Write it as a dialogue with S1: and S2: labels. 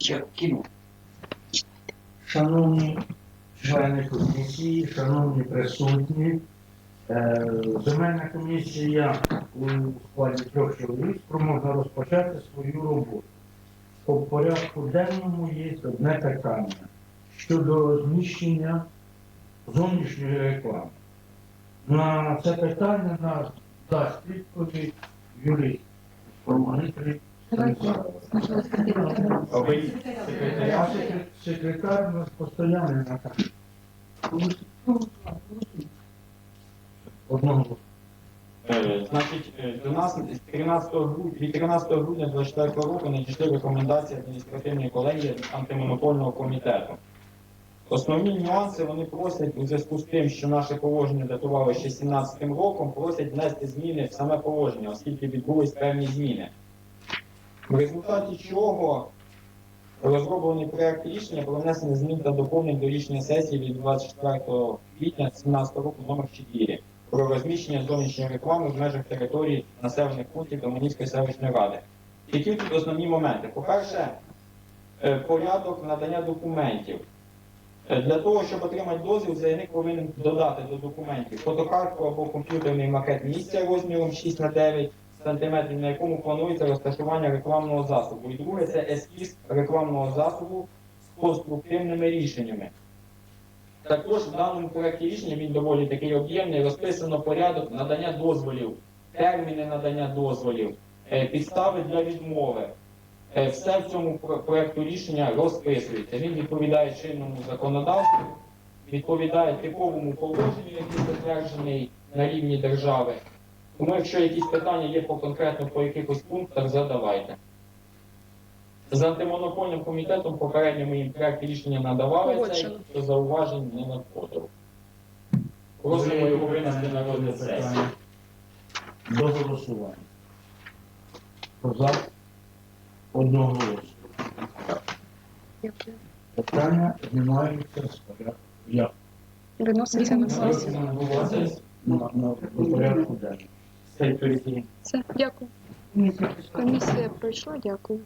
S1: Кину.
S2: Шановні члени комісії, шановні присутні, земельна комісія у складі трьох чоловік спроможна розпочати свою роботу. По порядку денному є одне питання щодо зміщення зовнішньої реклами. На це питання нас дасть відповідь юрист А секретар у нас постійно на так. Одного.
S3: Е, Значить, е, до нас з 13 грудня, від 13 грудня 24 року надійшли рекомендації адміністративної колегії антимонопольного комітету. Основні нюанси вони просять у зв'язку з тим, що наше положення датувало ще 17 роком, просять внести зміни в саме положення, оскільки відбулись певні зміни. В результаті чого розроблений проект рішення про внесення змін та доповнень до рішення сесії від 24 квітня 2017 року номер 4 про розміщення зовнішньої реклами в межах території населених пунктів Доманівської селищної ради. Які тут основні моменти? По-перше, е, порядок надання документів. Е, Для того, щоб отримати дозвіл, заявник повинен додати до документів фотокартку або комп'ютерний макет місця розміром 6 на 9 см, на якому планується розташування рекламного засобу. І друге це ескіз рекламного засобу з конструктивними рішеннями. Також в даному проєкті рішення він доволі такий об'ємний, розписано порядок надання дозволів, терміни надання дозволів, е, підстави для відмови. Е, Все в цьому про- проекту рішення розписується. Він відповідає чинному законодавству, відповідає типовому положенню, який затверджений на рівні держави. Тому, якщо якісь питання є по конкретно по якихось пунктах, задавайте. З антимонопольним комітетом попередньо ми їм проект рішення надавали цей,
S4: Погоджено.
S3: то зауважень не надходило. Просимо його винести на розгляд сесії.
S2: До голосування. Хто За одного голосу.
S4: Дякую.
S2: Питання знімаються з порядку. Я.
S4: Виноситься на сесію.
S2: На, на, до порядку денного.
S4: Все, дякую. Комісія пройшла, дякую.